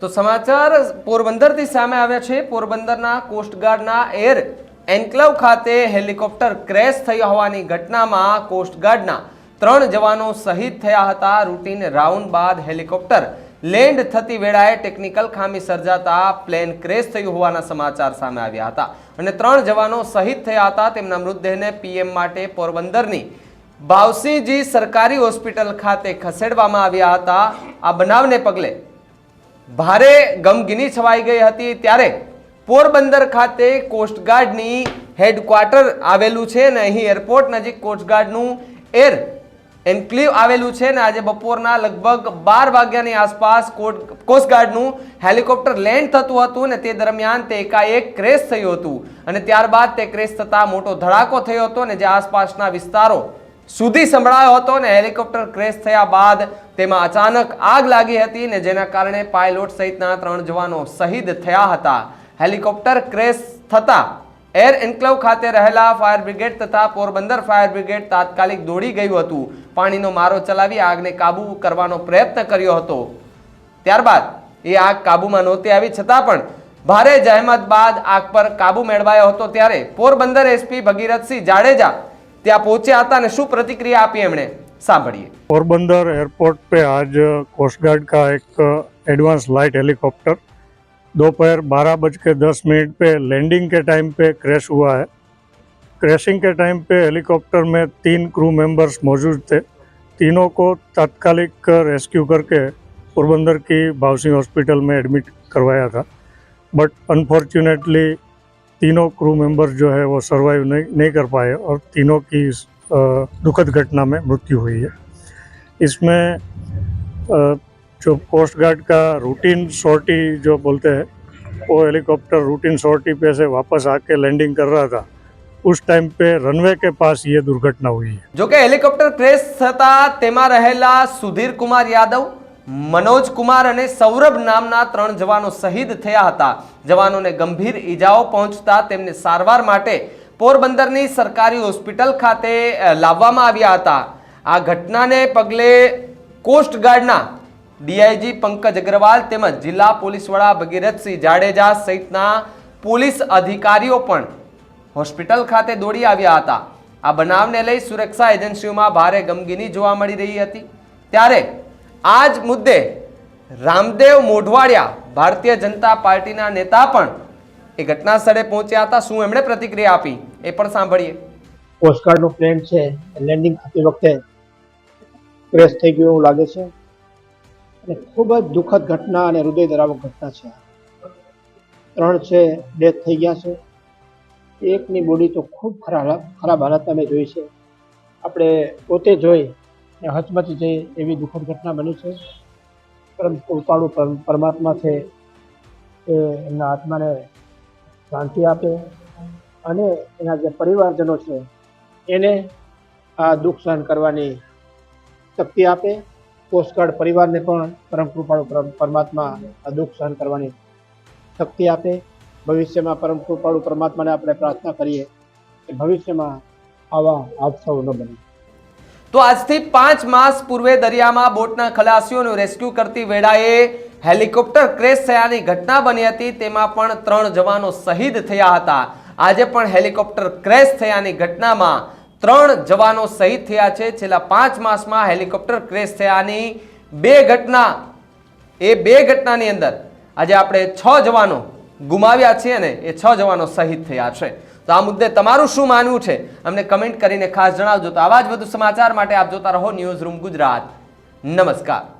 તો સમાચાર પોરબંદરથી સામે આવ્યા છે. પોરબંદરના કોસ્ટગાર્ડના એર એન્કલવ ખાતે હેલિકોપ્ટર ક્રેશ થયો હોવાની ઘટનામાં કોસ્ટગાર્ડના ત્રણ જવાનો શહીદ થયા હતા. રૂટીન રાઉન્ડ બાદ હેલિકોપ્ટર લેન્ડ થતી વેળાએ ટેકનિકલ ખામી સર્જાતા પ્લેન ક્રેશ થયું હોવાના સમાચાર સામે આવ્યા હતા. અને ત્રણ જવાનો શહીદ થયા હતા. તેમના મૃતદેહને પીએમ માટે પોરબંદરની ભાવસિંહજી સરકારી હોસ્પિટલ ખાતે ખસેડવામાં આવ્યા હતા. આ બનાવને પગલે ભારે ગમગીની છવાઈ ગઈ હતી ત્યારે પોરબંદર ખાતે કોસ્ટગાર્ડની હેડક્વાર્ટર આવેલું છે અને અહીં એરપોર્ટ નજીક કોસ્ટગાર્ડનું એર એન્ક્લેવ આવેલું છે ને આજે બપોરના લગભગ બાર વાગ્યાની આસપાસ કોસ્ટગાર્ડનું હેલિકોપ્ટર લેન્ડ થતું હતું ને તે દરમિયાન તે એકાએક ક્રેશ થયું હતું. અને ત્યારબાદ તે ક્રેશ થતાં મોટો ધડાકો થયો હતો ને જે આસપાસના વિસ્તારો સુધી સંભળાયો હતો ને હેલિકોપ્ટર ક્રેશ થયા બાદ તેમાં અચાનક આગ લાગી હતી ને જેના કારણે પાયલોટ સહિતના ત્રણ જવાનો શહીદ થયા હતા. હેલિકોપ્ટર ક્રેશ થતા એર એન્કલવ ખાતે રહેલા ફાયર બ્રિગેડ તથા પોરબંદર ફાયર બ્રિગેડ તાત્કાલિક દોડી ગયું હતું. પાણીનો મારો ચલાવી આગને કાબુ કરવાનો પ્રયત્ન કર્યો હતો. ત્યારબાદ એ આગ કાબુમાં નહોતી આવી, છતાં પણ ભારે જહેમત બાદ આગ પર કાબુ મેળવાયો હતો ત્યારે પોરબંદર એસપી ભગીરથસિંહ જાડેજા ત્યાં પહોંચ્યા હતા અને શું પ્રતિક્રિયા આપી એમણે સાંભળીએ पोरबंदर एयरपोर्ट पे आज कोस्ट गार्ड का एक एडवांस लाइट हेलीकॉप्टर दोपहर बारह बज के दस मिनट पे लैंडिंग के टाइम पे क्रैश हुआ है क्रैशिंग के टाइम पे हेलीकॉप्टर में तीन क्रू मेंबर्स मौजूद थे तीनों को तात्कालिक रेस्क्यू करके पोरबंदर की भावसिंह हॉस्पिटल में एडमिट करवाया था बट अनफॉर्चुनेटली तीनों क्रू मेंबर्स जो है वो सरवाइव नहीं नहीं कर पाए और तीनों की इस, अ, दुखद घटना में मृत्यु हुई है इसमें अ, जो कोस्ट गार्ड का रूटीन सॉर्टी जो बोलते हैं वो हेलीकॉप्टर रूटीन सॉर्टी पे से वापस आके लैंडिंग कर रहा था उस टाइम पे रनवे के पास ये दुर्घटना हुई है જો કે હેલિકોપ્ટર ક્રેશ થતા તેમાં રહેલા સુધીર કુમાર યાદવ મનોજ કુમાર અને સૌરભ નામના ત્રણ જવાનો શહીદ થયા હતા. જવાનોને ગંભીર ઈજાઓ પહોંચતા તેમને સારવાર માટે પોરબંદરની સરકારી હોસ્પિટલ ખાતે લાવવામાં આવ્યા હતા. આ ઘટનાને પગલે કોસ્ટગાર્ડના ડીઆઈજી પંકજ અગ્રવાલ તેમજ જિલ્લા પોલીસ વડા ભગીરથસિંહ જાડેજા સહિતના પોલીસ અધિકારીઓ પણ હોસ્પિટલ ખાતે દોડી આવ્યા હતા. આ બનાવને લઈ સુરક્ષા એજન્સીઓમાં ભારે ગમગીની જોવા મળી રહી હતી. ત્યારે આ જ મુદ્દે રામદેવ મોઢવાડિયા ભારતીય જનતા પાર્ટીના નેતા પણ એ ઘટના સ્થળે પહોંચ્યા હતા. શું એમણે પ્રતિક્રિયા આપી? એ પણ સાંભળીએ. કોસ્ટગાર્ડનું પ્લેન છે લેન્ડિંગ થતી વખતે ક્રેશ થઈ ગયું એવું લાગે છે. અને ખૂબ જ દુઃખદ ઘટના અને હૃદય ધરાવક ઘટના છે. ત્રણ છે ડેથ થઈ ગયા છે. એકની બોડી તો ખૂબ ખરાબ ખરાબ હાલત અમે જોઈ છે. આપણે પોતે જોઈ અને હચમચી જાય એવી દુઃખદ ઘટના બની છે કૃપાળુ પરમ- પરમાત્મા છે એ એમના આત્માને શાંતિ આપે અને એના જે પરિવારજનો છે એને આ દુઃખ સહન કરવાની શક્તિ આપે. કોસ્ટગાર્ડ પરિવારને પણ પરમ કૃપાળુ પરમાત્મા આ દુઃખ સહન કરવાની શક્તિ આપે. ભવિષ્યમાં પરમ કૃપાળુ પરમાત્માને આપણે પ્રાર્થના કરીએ કે ભવિષ્યમાં આવા હાદસાઓ ન બને. તો આજથી પાંચ માસ પૂર્વે દરિયામાં બોટના ખલાસીઓનું રેસ્ક્યુ કરતી વેળાએ હેલિકોપ્ટર ક્રેશ થયાની ઘટના બની હતી. તેમાં પણ ત્રણ જવાનો શહીદ થયા હતા. આજે પણ હેલિકોપ્ટર ક્રેશ થયાની ઘટનામાં ત્રણ જવાનો શહીદ થયા છે. છેલ્લા પાંચ માસમાં હેલિકોપ્ટર ક્રેશ થયાની બે ઘટના, એ બે ઘટનાની અંદર આજે આપણે છ જવાનો ગુમાવ્યા છીએ ને એ છ જવાનો શહીદ થયા છે. તો આ મુદ્દે તમારું શું માનવું છે? અમને કમેન્ટ કરીને ખાસ જણાવજો. તો આવા જ વધુ સમાચાર માટે આપ જોતા રહો ન્યૂઝ રૂમ ગુજરાત. નમસ્કાર.